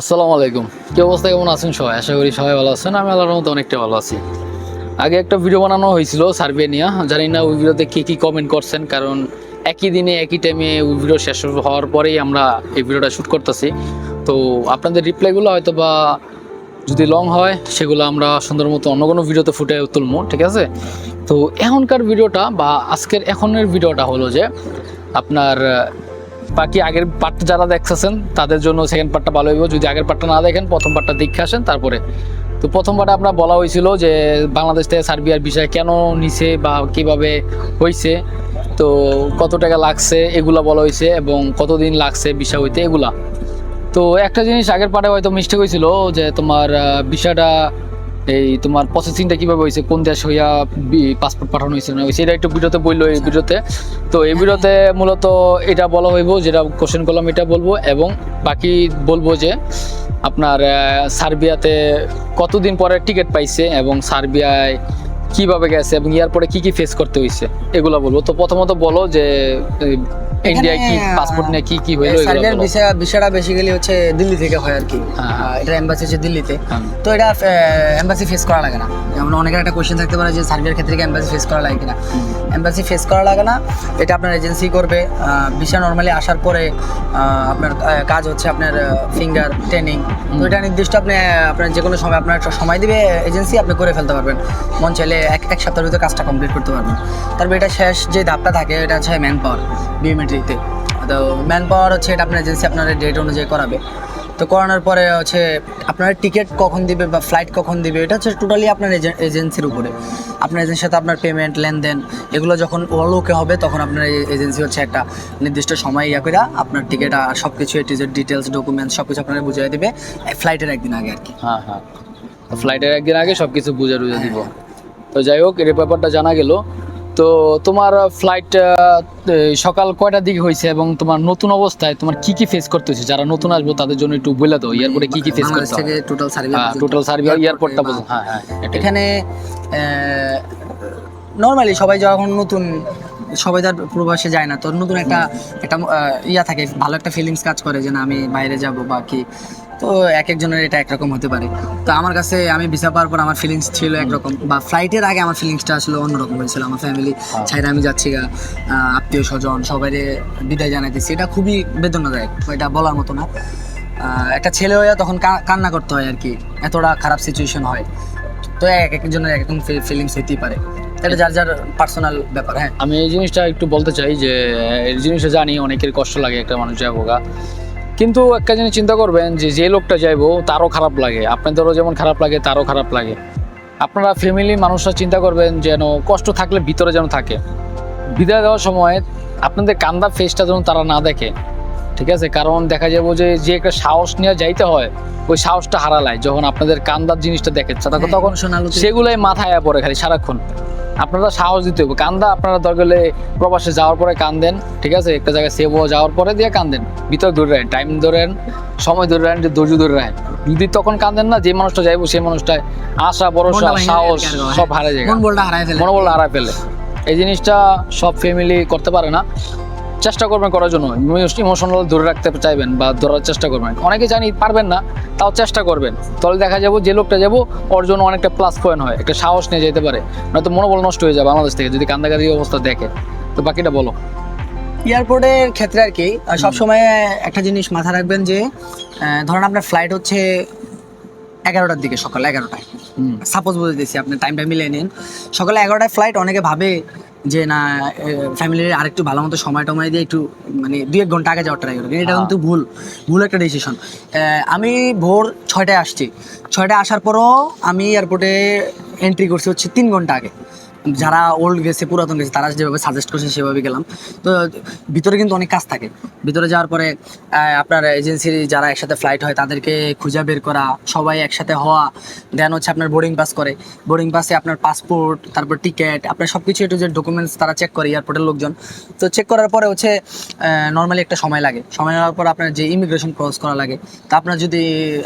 আসসালামু আলাইকুম। কি অবস্থা? কেমন আছেন সবাই? আশা করি সবাই ভালো আছেন। আমি আল্লাহর মতো অনেকটা ভালো আছি। আগে একটা ভিডিও বানানো হয়েছিল সার্ভে নিয়ে। জানি না ওই ভিডিওতে কী কী কমেন্ট করছেন, কারণ একই দিনে, একই টাইমে ওই ভিডিও শেষ হওয়ার পরেই আমরা এই ভিডিওটা শ্যুট করতেছি। তো আপনাদের রিপ্লাইগুলো হয়তো বা যদি লং হয়, সেগুলো আমরা সুন্দর মতো অন্য কোনো ভিডিওতে ফুটে তুলবো ঠিক আছে? তো এখনকার ভিডিওটা বা আজকের এখনের ভিডিওটা হলো যে আপনার বাকি আগের পার্টটা যারা দেখতেছেন, তাদের জন্য সেকেন্ড পার্টটা ভালো হইব। যদি আগের পার্টটা না দেখেন, প্রথম পার্টটা দেখে আসেন, তারপরে। তো প্রথম পার্টে আমরা বলা হয়েছিল যে, বাংলাদেশ থেকে সার্বিয়ার বিষয় কেন নিছে বা কীভাবে হয়েছে তো কত টাকা লাগছে, এগুলা বলা হয়েছে এবং কতদিন লাগছে বিষয় হইতে এগুলা। তো একটা জিনিস আগের পার্টে হয়তো মিস্টেক হয়েছিল, যে তোমার বিষয়টা এই তোমার প্রসেসিংটা কীভাবে হয়েছে কোন দেশ হইয়া পাসপোর্ট পাঠানো হয়েছে না হয়েছে এটা একটু ভিডিওতে বলল এই ভিডিওতে। তো এই ভিডিওতে মূলত এটা বলা হইব, যেটা কোশ্চেন করলাম, এটা বলব। এবং বাকি বলব যে, আপনার সার্বিয়াতে কতদিন পরে টিকিট পাইছে এবং সার্বিয়ায় কীভাবে গেছে এবং ইয়ার পরে কি কি ফেস করতে হয়েছে এগুলো বলব। তো প্রথমত বলো যে ইন্ডিয়ায় কি পাসপোর্ট নিয়ে কি কি সার্বিয়ার বলো। বিষয় বেসিক্যালি হচ্ছে দিল্লি থেকে হয় আর কি। হ্যাঁ, হ্যাঁ। এটা এম্বাসি হচ্ছে দিল্লিতে। হ্যাঁ। তো এটা এম্বাসি ফেস করা লাগে না। যেমন অনেকের একটা কোয়েশ্চেন থাকতে পারে যে সার্বিয়ার ক্ষেত্রে কি এম্বাসি ফেস করা লাগে কিনা। এম্বাসি ফেস করা লাগে না এটা আপনার এজেন্সি করবে। ভিসা নর্মালি আসার পরে আপনার কাজ হচ্ছে আপনার ফিঙ্গার ট্রেনিং তো এটা নির্দিষ্ট আপনি আপনার যে কোনো সময় আপনার একটা সময় দিবে এজেন্সি আপনি করে ফেলতে পারবেন। মন চাইলে এক এক সপ্তাহের ভিতরে কাজটা কমপ্লিট করতে পারবেন। তারপর এটা শেষ যে ধাপটা থাকে এটা হচ্ছে ম্যান পাওয়ার বিওমেট্রিতে তো ম্যান পাওয়ার হচ্ছে এটা আপনার এজেন্সি আপনার ডেট অনুযায়ী করাবে। তো করানোর পরে হচ্ছে আপনার টিকিট কখন দিবে বা ফ্লাইট কখন দিবে, এটা হচ্ছে টোটালি আপনার এজেন্সির উপরে। আপনার এজেন্সির সাথে আপনার পেমেন্ট লেনদেন, এগুলো যখন অল ওকে হবে, তখন আপনার এজেন্সি হচ্ছে একটা নির্দিষ্ট সময় ইয়া করে আপনার টিকিট আর সব কিছু এটিজের ডিটেলস ডকুমেন্টস সব কিছু আপনার বুঝিয়ে দেবে ফ্লাইটের একদিন আগে আর কি হ্যাঁ। হ্যাঁ ফ্লাইটের একদিন আগে সব কিছু বুঝে টুঝে দিব। তো যাই হোক, এর ব্যাপারটা জানা গেল। তো তোমার ফ্লাইট সকাল কয়টার দিকে হয়েছে এবং তোমার নতুন অবস্থায় তোমার কি কি ফেস করতে হয়েছে? যারা নতুন আসব তাদের জন্য একটু বলে দাও এয়ারপোর্টে কি কি ফেস করতে থেকে টোটাল সার্ভিস টোটাল সার্ভিস এয়ারপোর্টটা বলুন হ্যাঁ হ্যাঁ এখানে নর্মালি সবাই যখন নতুন সবাই তার প্রবাসে যায় না তো নতুন একটা একটা ইয়া থাকে ভালো একটা ফিলিংস কাজ করে যে না আমি বাইরে যাব বা কি। তো এক একজনের এটা একরকম হতে পারে। তো আমার কাছে আমি ভিসা পাওয়ার পর আমার ফিলিংস ছিল একরকম। বা ফ্লাইটের আগে আমার ফিলিংসটা আসলে অন্যরকম হয়েছিল। আমার ফ্যামিলি ছাইরা আমি যাচ্ছি গা আত্মীয় স্বজন সবাই বিদায় জানাইতেছি। এটা খুবই বেদনাদায়ক এটা বলার মতো না। একটা ছেলে হয়ে তখন কান্না করতে হয় আর কি এতটা খারাপ সিচুয়েশন হয়। তো এক একজনের এক রকম ফিলিংস হতেই পারে। এটা যার যার পার্সোনাল ব্যাপার হ্যাঁ। আমি এই জিনিসটা একটু বলতে চাই যে এই জিনিসটা জানি অনেকের কষ্ট লাগে একটা মানুষ যাব কিন্তু একটা জিনিস চিন্তা করবেন যে যে লোকটা যাইবো, তারও খারাপ লাগে। আপনাদেরও যেমন খারাপ লাগে, তারও খারাপ লাগে। আপনারা ফ্যামিলি মানুষরা চিন্তা করবেন যেন কষ্ট থাকলে ভিতরে যেন থাকে। বিদায় দেওয়ার সময় আপনাদের কান্দা ফেসটা যেন তারা না দেখে। ঠিক আছে? কারণ দেখা যাব যে যে একটা সাহস নিয়ে যাইতে হয় ওই সাহসটা হারালায়। যখন আপনাদের কান্দার জিনিসটা দেখে তখন হ্যাঁ, তখন সেগুলোই মাথায় পড়ে খালি সারাক্ষণ। আপনারা সাহস দিতে হবে। কান্দা আপনারা দরকার প্রবাসে যাওয়ার পরে কান্দেন ঠিক আছে? একটা জায়গায় সেভ হওয়া যাওয়ার পরে দিয়ে কান্দেন। ভিতরে ধরে রাখেন টাইম ধরেন সময় ধরে রাখেন যে ধৈর্য ধরে রাখেন। যদি তখন কান্দেন না যে মানুষটা যাইবো সেই মানুষটা আশা ভরসা সাহস সব হ্যাঁ। হারা যায়। মন বলটা ফেলে। মনোবল হারায় ফেলে। এই জিনিসটা সব ফ্যামিলি করতে পারে না। চেষ্টা করবেন করার জন্য। ইমোশনাল ধরে রাখতে চাইবেন বা ধরার চেষ্টা করবেন। অনেকে জানি পারবেন না তাও চেষ্টা করবেন। তাহলে দেখা যাব যে লোকটা যাব ওর জন্য অনেকটা প্লাস পয়েন্ট হয়। একটা সাহস নিয়ে যেতে পারে। নয়তো মনোবল নষ্ট হয়ে যাবে বাংলাদেশ থেকে যদি কান্দাকারি অবস্থা দেখে। তো বাকিটা বলো। এয়ারপোর্টের ক্ষেত্রে আর কি সবসময় একটা জিনিস মাথায় রাখবেন যে ধরেন আপনার ফ্লাইট হচ্ছে এগারোটার দিকে সকাল এগারোটায়। সাপোজ বলে দিয়েছি আপনি টাইমটা মিলিয়ে নিন। সকালে এগারোটায় ফ্লাইট অনেকে ভাবে যে না ফ্যামিলির আরেকটু ভালো মতো সময় টময় দিয়ে একটু মানে দু এক ঘণ্টা আগে যাওয়ার ট্রাই করবেন এটা কিন্তু ভুল ভুল একটা ডিসিশন আমি ভোর ছয়টায় আসছি। ছয়টায় আসার পরও আমি এয়ারপোর্টে এন্ট্রি করছি হচ্ছে তিন ঘণ্টা আগে। যারা ওল্ড গেছে, পুরাতন গেছে, তারা যেভাবে সাজেস্ট করছে, সেভাবে গেলাম। তো ভিতরে কিন্তু অনেক কাজ থাকে। ভিতরে যাওয়ার পরে আপনার এজেন্সির যারা একসাথে ফ্লাইট হয়, তাদেরকে খুঁজে বের করা, সবাই একসাথে হওয়া দেন হচ্ছে আপনার বোর্ডিং পাস করে। বোর্ডিং পাসে আপনার পাসপোর্ট তারপর টিকিট আপনার সব কিছু একটু যে ডকুমেন্টস তারা চেক করে এয়ারপোর্টের লোকজন। তো চেক করার পরে হচ্ছে নর্মালি একটা সময় লাগে। সময় নেওয়ার পর আপনার যে ইমিগ্রেশন ক্রস করা লাগে। তা আপনার যদি,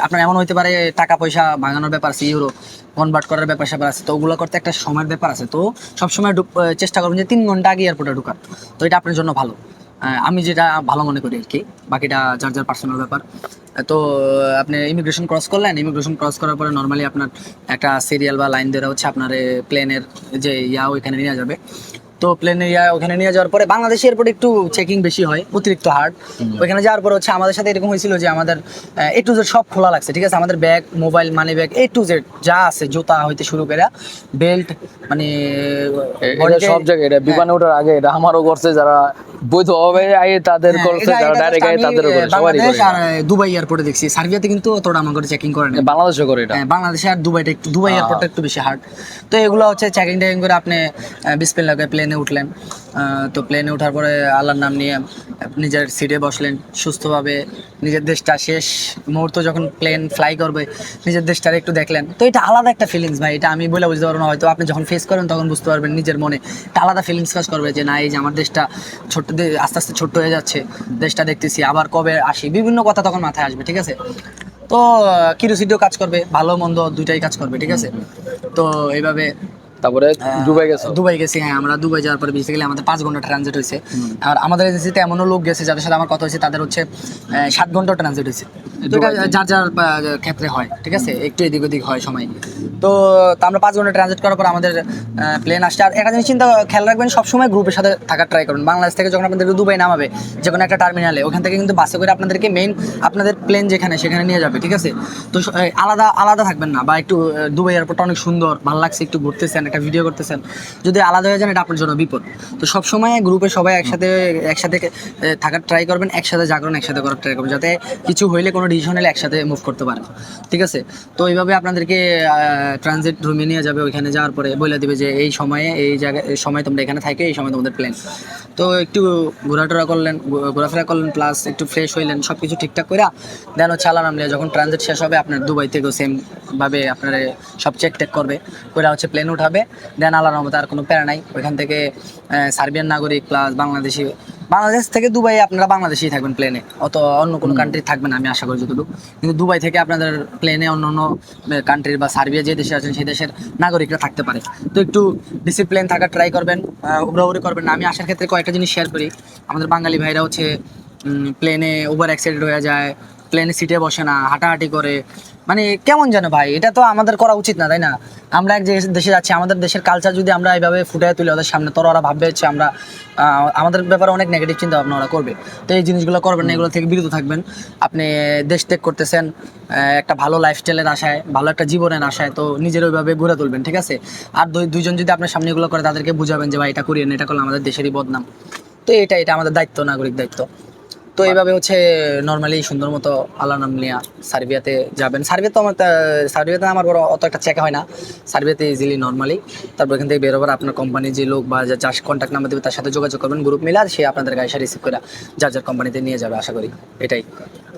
আপনার এমন হতে পারে, টাকা পয়সা ভাঙানোর ব্যাপার আছে ইউরো কনভার্ট করার ব্যাপার স্যাপার আছে, তো ওগুলো করতে একটা সময়ের ব্যাপার আছে। তো সবসময় চেষ্টা করবেন যে তিন ঘণ্টা আগে এয়ারপোর্টে ঢুকার। তো এটা আপনার জন্য ভালো। আমি যেটা ভালো মনে করি আর কি, বাকিটা যার যার পার্সোনাল ব্যাপার। তো আপনি ইমিগ্রেশন ক্রস করলেন ইমিগ্রেশন ক্রস করার পরে নর্মালি আপনার একটা সিরিয়াল বা লাইন দেওয়া হচ্ছে আপনার প্লেনের যে ইয়া ওইখানে নিয়ে যাবে। তো প্লেনে ওখানে নিয়ে যাওয়ার পরে বাংলাদেশে এরপরে একটু চেকিং বেশি হয় অতিরিক্ত হার্ড ওখানে যাওয়ার পরে হচ্ছে আমাদের সাথে এরকম হয়েছিল যে আমাদের এ টু জেড সব খোলা লাগছে ঠিক আছে? আমাদের bag mobile money bag A to Z যা আছে জুতা হইতে শুরু করে বেল্ট মানে সব জায়গায় এটা বিমানে ওঠার আগে এটা আমারও করছে যারা বৈধভাবে আয়ে তাদের হ্যাঁ, করছে যারা এটা ডাইরেক্ট আয়ে আমি, করে সবারই করে। আর দুবাই এয়ারপোর্টে দেখছি। সার্বিয়াতে কিন্তু অতটা আমার করে চেকিং করে না বাংলাদেশে করে এটা। হ্যাঁ, বাংলাদেশে আর দুবাইটা একটু দুবাই হ্যাঁ। এয়ারপোর্টটা একটু বেশি হার্ড তো এগুলো হচ্ছে চেকিং টেকিং করে আপনি বিসপেল লাগে প্লেনে উঠলেন। তো প্লেনে ওঠার পরে আল্লাহর নাম নিয়ে নিজের সিটে বসলেন। সুস্থভাবে নিজের দেশটা শেষ মুহূর্ত যখন প্লেন ফ্লাই করবে নিজের দেশটার একটু দেখলেন। তো এটা আলাদা একটা ফিলিংস ভাই এটা আমি বলে বুঝতে পারব না। হয়তো আপনি যখন ফেস করেন তখন বুঝতে পারবেন নিজের মনে। একটা আলাদা ফিলিংস কাজ করবে যে না এই যে আমার দেশটা ছোট্ট আস্তে আস্তে ছোট্ট হয়ে যাচ্ছে দেশটা দেখতেছি আবার কবে আসি? বিভিন্ন কথা তখন মাথায় আসবে ঠিক আছে? তো কিরোসিটিও কাজ করবে ভালো মন্দ দুইটাই কাজ করবে ঠিক আছে? তো এইভাবে তারপরে দুবাই গেছে? দুবাই গেছি হ্যাঁ আমরা দুবাই যাওয়ার পরে বেসিক্যালি আমাদের পাঁচ ঘণ্টা ট্রানজিট হয়েছে। আর আমাদের এজেন্সিতে এমনও লোক গেছে যাদের সাথে আমার কথা হয়েছে তাদের হচ্ছে সাত ঘণ্টা ট্রানজিট হয়েছে। যার যার ক্ষেত্রে হয় ঠিক আছে? একটু এদিক ওদিক হয় সময়। তো আমরা পাঁচ ঘণ্টা ট্রানজিট করার পর আমাদের প্লেন আসছে। আর একটা জিনিস চিন্তা খেয়াল রাখবেন সবসময় গ্রুপের সাথে থাকার ট্রাই করুন। বাংলাদেশ থেকে যখন আপনাদেরকে দুবাই নামাবে যে কোনো একটা টার্মিনালে ওখান থেকে কিন্তু বাসে করে আপনাদেরকে মেইন আপনাদের প্লেন যেখানে সেখানে নিয়ে যাবে ঠিক আছে? তো আলাদা আলাদা থাকবেন না বা একটু দুবাই এয়ারপোর্টটা অনেক সুন্দর ভালো লাগছে একটু ঘুরতেছেন একটা ভিডিও করতেছেন। যদি আলাদা হয়ে যান এটা আপনার জন্য বিপদ। তো সবসময় গ্রুপে সবাই একসাথে একসাথে থাকার ট্রাই করবেন একসাথে জাগরণ একসাথে করার ট্রাই করবেন যাতে কিছু হইলে কোনো ডিসিশন হলে একসাথে মুভ করতে পারে, ঠিক আছে? তো এইভাবে আপনাদেরকে ট্রানজিট রুমে নিয়ে যাবে, ওইখানে যাওয়ার পরে বলে দেবে যে এই সময়ে, এই জায়গায় সময় তোমরা এখানে থাকে এই সময় তোমাদের প্ল্যান তো একটু ঘোরাটোরা করলেন ঘোরাফেরা করলেন প্লাস একটু ফ্রেশ হইলেন সব কিছু ঠিকঠাক করে দেন হচ্ছে আল্লাহ যখন ট্রানজিট শেষ হবে, আপনার দুবাই থেকেও সেম ভাবে আপনার সব চেক টেক করবে ওরা হচ্ছে প্লেন উঠাবে দেন আল্লাহ রহমতে আর কোনো প্যারা নাই। ওইখান থেকে সার্বিয়ান নাগরিক প্লাস বাংলাদেশি বাংলাদেশ থেকে দুবাই আপনারা বাংলাদেশেই থাকবেন প্লেনে অত অন্য কোনো কান্ট্রি থাকবেন আমি আশা করি যতটুকু। কিন্তু দুবাই থেকে আপনাদের প্লেনে অন্য অন্য কান্ট্রির বা সার্বিয়া যে দেশে আছেন সেই দেশের নাগরিকরা থাকতে পারে। তো একটু ডিসিপ্লিন থাকার ট্রাই করবেন উড়াউড়ি করবেন না। আমি আসার ক্ষেত্রে কয়েকটা জিনিস শেয়ার করি। আমাদের বাঙালি ভাইরা হচ্ছে প্লেনে ওভার অ্যাক্সিডেন্ট হয়ে যায় প্লেনে সিটে বসে না হাঁটাহাঁটি করে মানে কেমন যেন ভাই? এটা তো আমাদের করা উচিত না, তাই না? আমরা এক যে দেশে যাচ্ছি, আমাদের দেশের কালচার যদি আমরা এইভাবে ফুটে তুলি ওদের সামনে তো ওরা ভাববে হচ্ছে আমরা আমাদের ব্যাপারে অনেক নেগেটিভ চিন্তা ভাবনা ওরা করবে। তো এই জিনিসগুলো করবেন না, এগুলো থেকে বিরত থাকবেন। আপনি দেশ ত্যাগ করতেছেন একটা ভালো লাইফস্টাইলের আশায়, ভালো একটা জীবনের আশায়, তো নিজের ওইভাবে ঘুরে তুলবেন, ঠিক আছে? আর দুই দুইজন যদি আপনার সামনে এগুলো করে, তাদেরকে বুঝাবেন যে, ভাই, এটা করিয়েন এটা করলে আমাদের দেশেরই বদনাম। তো এটা এটা আমাদের দায়িত্ব, নাগরিক দায়িত্ব। তো এইভাবে হচ্ছে নর্মালি সুন্দর মতো আল্লাহ নাম নিয়ে সার্বিয়াতে যাবেন। সার্বিয়া তো আমার সার্বিয়াতে আমার বড় অত একটা চেক হয় না। সার্বিয়াতে ইজিলি নর্মালি তারপর এখান থেকে বেরোবার আপনার কোম্পানির যে লোক বা যার কন্ট্যাক্ট নাম্বার দেবে তার সাথে যোগাযোগ করবেন। গ্রুপ মিলে আর সে আপনাদের গাড়ি রিসিভ করে যার যার কোম্পানিতে নিয়ে যাবে, আশা করি। এটাই।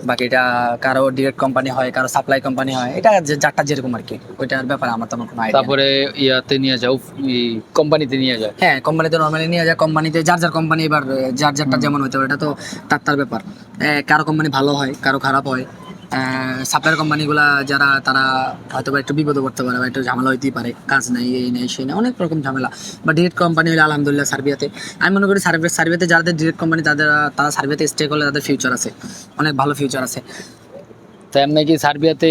বাকি এটা কারও ডিরেক্ট কোম্পানি হয় কারও সাপ্লাই কোম্পানি হয় এটা যারটা যেরকম আর কি ওইটার ব্যাপারে আমার তেমন কোনো তারপরে ইয়াতে নিয়ে যাও কোম্পানিতে নিয়ে যায় হ্যাঁ কোম্পানিতে নর্মালি নিয়ে যায় কোম্পানিতে যার যার কোম্পানি এবার যার যারটা যেমন হইতে পারে এটা তো তার তার ব্যাপার। কারও কোম্পানি ভালো হয় কারও খারাপ হয় সাপ্লায়ার কোম্পানিগুলা যারা, তারা হয়তো বা একটু বিপদে পড়তে পারে বা একটু ঝামেলা হইতেই পারে। কাজ নাই, এই নাই, সেই নাই, অনেক রকম ঝামেলা। বা ডিরেক্ট কোম্পানি হলে আলহামদুলিল্লাহ সার্বিয়াতে। আমি মনে করি সার্ভে সার্বিয়াতে যাদের ডিরেক্ট কোম্পানি তাদের, তারা সার্বিয়াতে স্টে করলে তাদের ফিউচার আছে। অনেক ভালো ফিউচার আছে। তো এমনি কি সার্বিয়াতে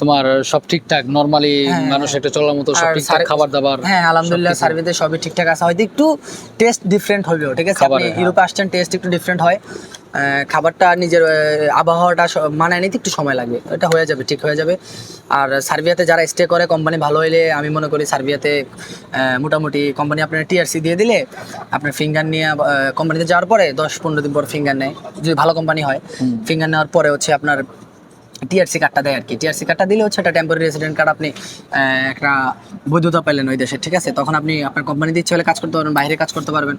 তোমার সব ঠিকঠাক নর্মালি হ্যাঁ। মানুষ একটা চলার মতো সব ঠিকঠাক খাবার দাবার হ্যাঁ আলহামদুলিল্লাহ সার্ভিসে সবই ঠিকঠাক আছে। হয়তো একটু টেস্ট ডিফারেন্ট হবেও ঠিক আছে? আপনি খাবারের, হ্যাঁ। ইউরোপে আসছেন টেস্ট একটু ডিফারেন্ট হয়। খাবারটা নিজের আবহাওয়াটা মানায় নিতে একটু সময় লাগবে। এটা হয়ে যাবে ঠিক হয়ে যাবে। আর সার্বিয়াতে যারা স্টে করে কোম্পানি ভালো হইলে আমি মনে করি সার্বিয়াতে মোটামুটি কোম্পানি আপনার টিআরসি দিয়ে দিলে আপনার ফিঙ্গার নিয়ে কোম্পানিতে যাওয়ার পরে দশ পনেরো দিন পর ফিঙ্গার নেয়। যদি ভালো কোম্পানি হয় ফিঙ্গার নেওয়ার পরে হচ্ছে আপনার টিআরসি কার্ডটা দেয় আর কি। টিআরসি কার্ডটা দিলে হচ্ছে একটা টেম্পোরারি রেসিডেন্ট কার্ড আপনি একটা বৈধতা পাইলেন ওই দেশে ঠিক আছে? তখন আপনি আপনার কোম্পানিতে ইচ্ছে হলে কাজ করতে পারবেন বাইরে কাজ করতে পারবেন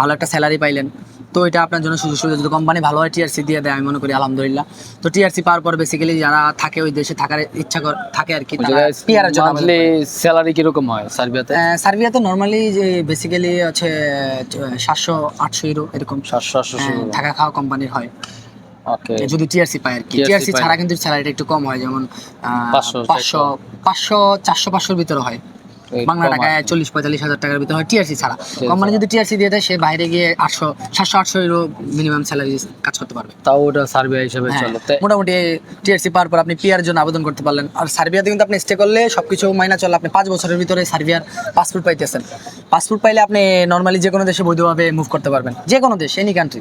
ভালো একটা স্যালারি পাইলেন। তো এটা আপনার জন্য সুযোগ সুবিধা। যদি কোম্পানি ভালো হয় টিআরসি দিয়ে দেয় আমি মনে করি আলহামদুলিল্লাহ। তো টিআরসি পাওয়ার পর বেসিক্যালি যারা থাকে ওই দেশে থাকার ইচ্ছা কর থাকে আর কি পিয়ারের জন্য স্যালারি কীরকম হয় সার্বিয়াতে? সার্বিয়াতে নর্মালি যে বেসিক্যালি হচ্ছে সাতশো আটশো ইউরো এরকম সাতশো আটশো থাকা খাওয়া কোম্পানির হয়। যদি টিআরসি পায় আর কি। টিআরসি। ছাড়া কিন্তু স্যালারিটা একটু কম হয় যেমন আহ, 500, পাঁচশো পাঁচশো চারশো পাঁচশোর ভিতরে হয়। বাংলা টাকায়। চল্লিশ পঁয়তাল্লিশ হাজার টাকার ভিতরে হয় টিআরসি ছাড়া। কোম্পানি যদি টিআরসি দিয়ে দেয় সে বাইরে গিয়ে আটশো সাতশো আটশো ইউরো মিনিমাম স্যালারি কাজ করতে পারবে। তাও ওটা সার্ভে হিসেবে হ্যাঁ, চলে। মোটামুটি টিআরসি পাওয়ার পর আপনি পিআর জন্য আবেদন করতে পারলেন। আর সার্বিয়াতে কিন্তু আপনি স্টে করলে সবকিছু মাইনা চলে। আপনি পাঁচ বছরের ভিতরে সার্বিয়ার পাসপোর্ট পাইতেছেন। পাসপোর্ট পাইলে আপনি নর্মালি যে কোনো দেশে বৈধভাবে মুভ করতে পারবেন। যে কোনো দেশ এনি কান্ট্রি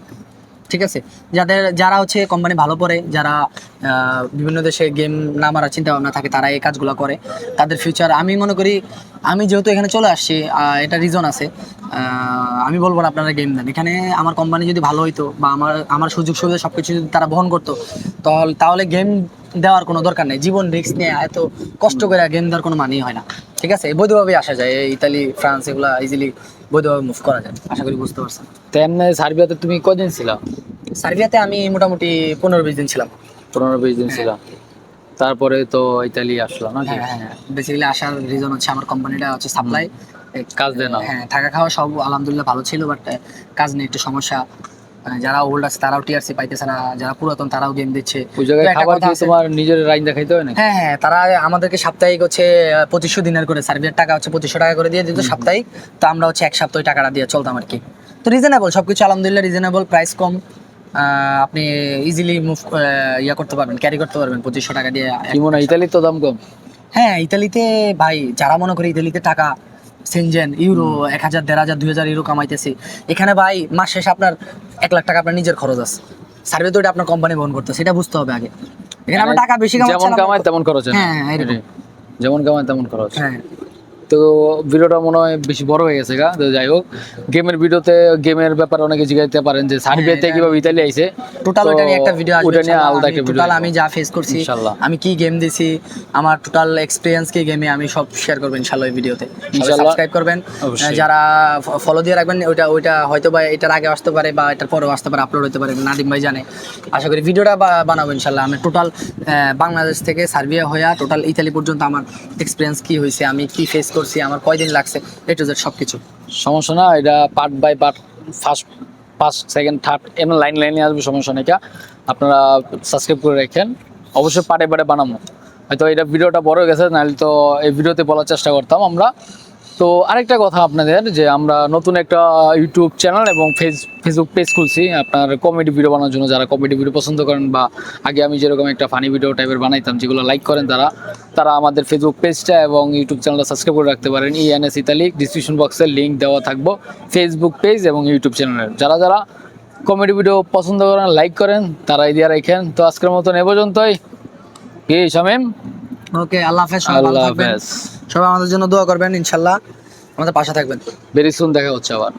ঠিক আছে? যাদের, যারা হচ্ছে কোম্পানি ভালো পড়ে, যারা বিভিন্ন দেশে গেম নামার চিন্তা ভাবনা থাকে, তারা এই কাজগুলো করে। তাদের ফিউচার আমি মনে করি আমি যেহেতু এখানে চলে আসছি এটা রিজন আছে। আমি বলব না আপনারা গেম দেন। এখানে আমার কোম্পানি যদি ভালো হইতো বা আমার আমার সুযোগ সুবিধা সব কিছু যদি তারা বহন করতো তাহলে তাহলে গেম দেওয়ার কোনো দরকার নেই। জীবন রিস্ক নিয়ে এত কষ্ট করে গেম দেওয়ার কোনো মানেই হয় না। ঠিক আছে? বৈধভাবে আসা যায়। এই ইতালি ফ্রান্স এগুলো ইজিলি বৈধভাবে মুভ করা যায়। আশা করি বুঝতে পারছেন। তো এমনি সার্বিয়াতে তুমি কদিন ছিলা? সার্বিয়াতে আমি মোটামুটি পনেরো বিশ দিন ছিলাম। পনেরো বিশ দিন ছিলা। তারপরে তো ইতালি আসলো নাকি? হ্যাঁ হ্যাঁ বেসিক্যালি আসার রিজন হচ্ছে আমার কোম্পানিটা হচ্ছে সাপ্লাই কাজ দেয় না। হ্যাঁ থাকা খাওয়া সব আলহামদুলিল্লাহ ভালো ছিল বাট কাজ নিয়ে একটু সমস্যা। যারা ওল্ড আছে তারাও টিআরসি পাইতেছে না যারা পুরাতন তারাও গেম দিচ্ছে। ওই জায়গায় খাবার কি তোমার নিজের রাইন দেখাইতে হয় নাকি? হ্যাঁ হ্যাঁ তারা আমাদেরকে সাপ্তাহিক হচ্ছে পঁচিশশো দিনের করে সার্ভিয়ার টাকা হচ্ছে পঁচিশশো টাকা করে দিয়ে দিত সাপ্তাহিক। তো আমরা হচ্ছে এক সপ্তাহ টাকাটা দিয়ে চলতাম আর কি। তো রিজনেবল সবকিছু আলহামদুলিল্লাহ রিজনেবল প্রাইস কম। আপনি ইজিলি মুভ ইয়া করতে পারবেন ক্যারি করতে পারবেন পঁচিশশো টাকা দিয়ে কি মনে হয় ইতালির তো দাম কম? হ্যাঁ ইতালিতে ভাই যারা মনে করে ইতালিতে টাকা সেনজেন ইউরো এক হাজার দেড় হাজার দুই হাজার ইউরো কামাইতেছি এখানে ভাই মাস শেষে আপনার এক লাখ টাকা আপনার নিজের খরচ আছে। সার্ভে তো এটা আপনার কোম্পানি বহন করতে সেটা বুঝতে হবে আগে। এখানে আমরা টাকা বেশি যেমন কামায় তেমন খরচ হ্যাঁ, হ্যাঁ। যেমন কামাই তেমন খরচ হ্যাঁ। তো ভিডিওটা মনে হয় বেশি বড় হয়ে গেছে গা তো যাই হোক। গেমের ভিডিওতে গেমের ব্যাপারে অনেকে জিজ্ঞাসতে পারেন যে সার্বিয়াতে কীভাবে ইতালি আইছে। টোটাল ওটা নিয়ে একটা ভিডিও আসবে ওটা নিয়ে আলাদা একটা ভিডিও আমি যা ফেস করছি ইনশাল্লাহ। আমি কি গেম দিছি আমার টোটাল এক্সপিরিয়েন্স কি গেমে আমি সব শেয়ার করব ইনশাল্লাহ এই ভিডিওতে ইনশাল্লাহ। সাবস্ক্রাইব করবেন। যারা ফলো দিয়ে রাখবেন ওইটা ওইটা হয়তো বা এটার আগে আসতে পারে বা এটার পরেও আসতে পারে আপলোড হতে পারে নাদিম ভাই জানে। আশা করি ভিডিওটা বানাবো ইনশাল্লাহ। আমি টোটাল বাংলাদেশ থেকে সার্বিয়া হইয়া টোটাল ইতালি পর্যন্ত আমার এক্সপিরিয়েন্স কি হয়েছে আমি কি ফেস করছি, আমার কয়দিন লাগছে এ টু জেড সব কিছু সমস্যা না, এটা part by part first first second third এমন লাইন লাইনে আসবে, সমস্যা নেই। আপনারা সাবস্ক্রাইব করে রাখেন, অবশ্যই পারে পারে বানাবো। হয়তো এটা ভিডিওটা বড় গেছে, নাহলে তো এই ভিডিওতে বলার চেষ্টা করতাম আমরা। তো আরেকটা কথা আপনাদের, যে আমরা নতুন একটা ইউটিউব চ্যানেল এবং ফেস ফেসবুক পেজ খুলছি। আপনার কমেডি ভিডিও বানানোর জন্য যারা কমেডি ভিডিও পছন্দ করেন বা আগে আমি যেরকম একটা ফানি ভিডিও টাইপের বানাইতাম, যেগুলো লাইক করেন তারা তারা আমাদের ফেসবুক পেজটা এবং ইউটিউব চ্যানেলটা সাবস্ক্রাইব করে রাখতে পারেন। ইএনএস ইতালি ডিসক্রিপশন বক্সে লিঙ্ক দেওয়া থাকব ফেসবুক পেজ এবং ইউটিউব চ্যানেলের যারা যারা কমেডি ভিডিও পছন্দ করেন লাইক করেন তারাই দিয়ে রাখেন। তো আজকের মতন এ পর্যন্তই। কি শামিম। ওকে আল্লাহ হাফেজ সবাই ভালো আল্লাহ থাকবেন হাফেজ সবাই আমাদের জন্য দোয়া করবেন ইনশাল্লাহ আমাদের পাশে থাকবেন ভেরি সুন দেখা হচ্ছে আবার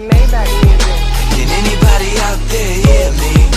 Maybach music. Can anybody out there hear me?